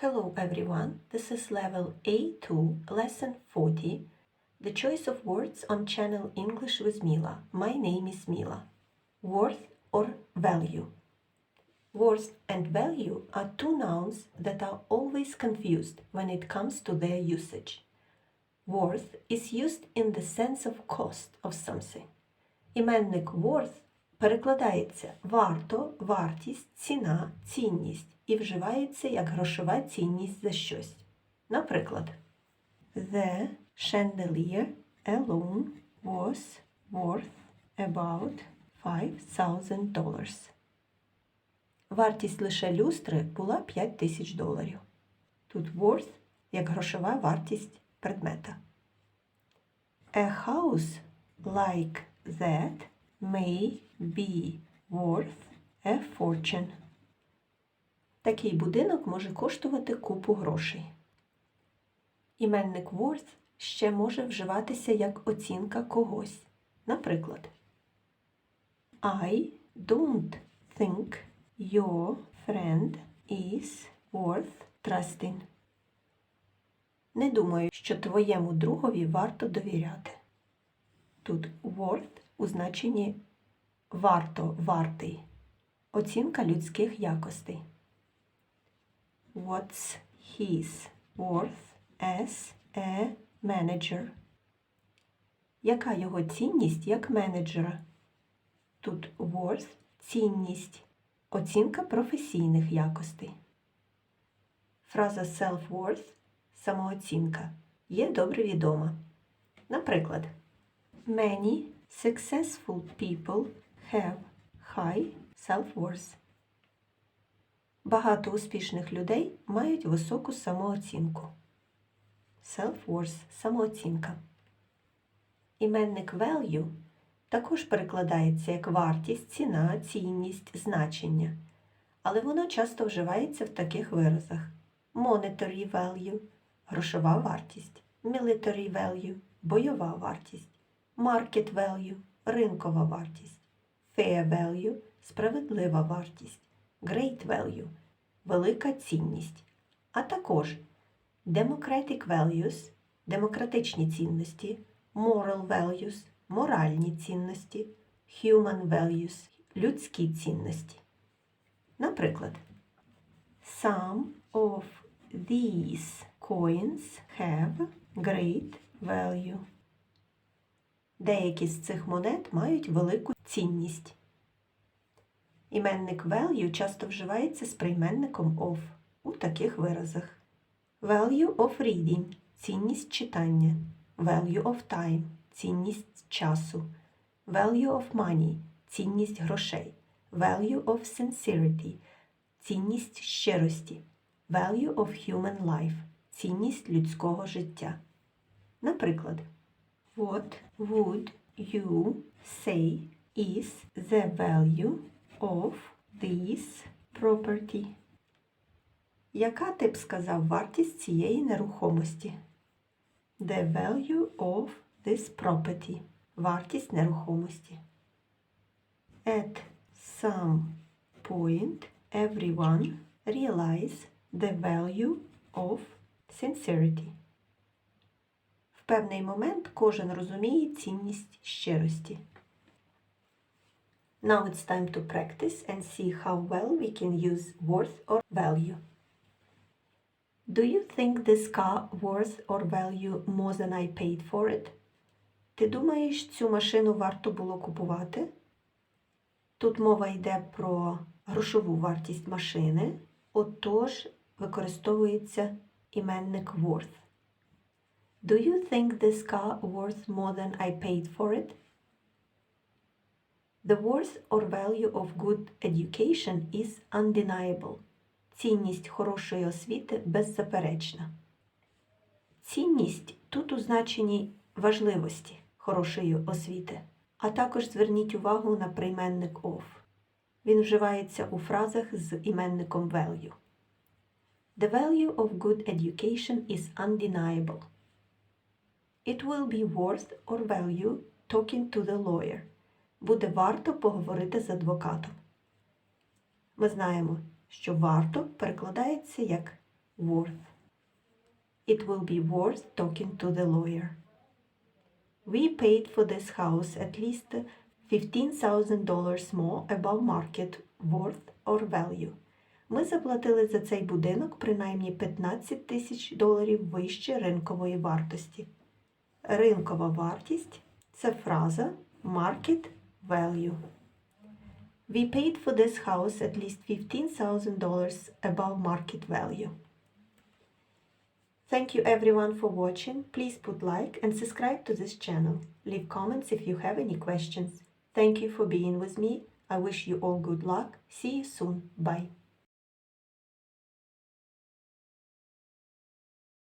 Hello everyone, this is level A2, lesson 40, the choice of words on channel English with Mila. My name is Mila. Worth or value. Worth and value are two nouns that are always confused when it comes to their usage. Worth is used in the sense of cost of something. Imennik worth перекладається варто, вартість, ціна, цінність і вживається як грошова цінність за щось. Наприклад, The chandelier alone was worth about $5,000. Вартість лише люстри була 5 тисяч доларів. Тут worth як грошова вартість предмета. A house like that may be worth a fortune. Такий будинок може коштувати купу грошей. Іменник worth ще може вживатися як оцінка когось. Наприклад, I don't think your friend is worth trusting. Не думаю, що твоєму другові варто довіряти. Тут worth у значенні варто, вартий. Оцінка людських якостей. What's his worth as a manager? Яка його цінність як менеджера? Тут worth – цінність, оцінка професійних якостей. Фраза self-worth – самооцінка є добре відома. Наприклад, Many successful people have high self-worth. Багато успішних людей мають високу самооцінку. Self-worth – самооцінка. Іменник value також перекладається як вартість, ціна, цінність, значення, але воно часто вживається в таких виразах: monetary value – грошова вартість, military value – бойова вартість, market value – ринкова вартість, fair value – справедлива вартість, great value – велика цінність, а також democratic values – демократичні цінності, moral values – моральні цінності, human values – людські цінності. Наприклад, some of these coins have great value. Деякі з цих монет мають велику цінність. Іменник value часто вживається з прийменником of у таких виразах. Value of reading цінність читання. Value of time цінність часу. Value of money цінність грошей. Value of sincerity цінність щирості. Value of human life цінність людського життя. Наприклад, What would you say is the value of this property? Яка ти б сказав вартість цієї нерухомості? The value of this property. Вартість нерухомості. At some point everyone realize the value of sincerity. Певний момент кожен розуміє цінність щирості. Now it's time to practice and see how well we can use worth or value. Do you think this car worth or value more than I paid for it? Ти думаєш, цю машину варто було купувати? Тут мова йде про грошову вартість машини, отож використовується іменник worth. Do you think this car worth more than I paid for it? The worth or value of good education is undeniable. Цінність хорошої освіти беззаперечна. Цінність тут у значенні важливості хорошої освіти, а також зверніть увагу на прийменник of. Він вживається у фразах з іменником value. The value of good education is undeniable. It will be worth or value talking to the lawyer. Буде варто поговорити з адвокатом. Ми знаємо, що варто перекладається як worth. It will be worth talking to the lawyer. We paid for this house at least $15,000 more above market worth or value. Ми заплатили за цей будинок принаймні 15 тисяч доларів вище ринкової вартості. Ринкова вартість це фраза market value. We paid for this house at least $15,000 above market value. Thank you everyone for watching. Please put like and subscribe to this channel. Leave comments if you have any questions. Thank you for being with me. I wish you all good luck. See you soon. Bye.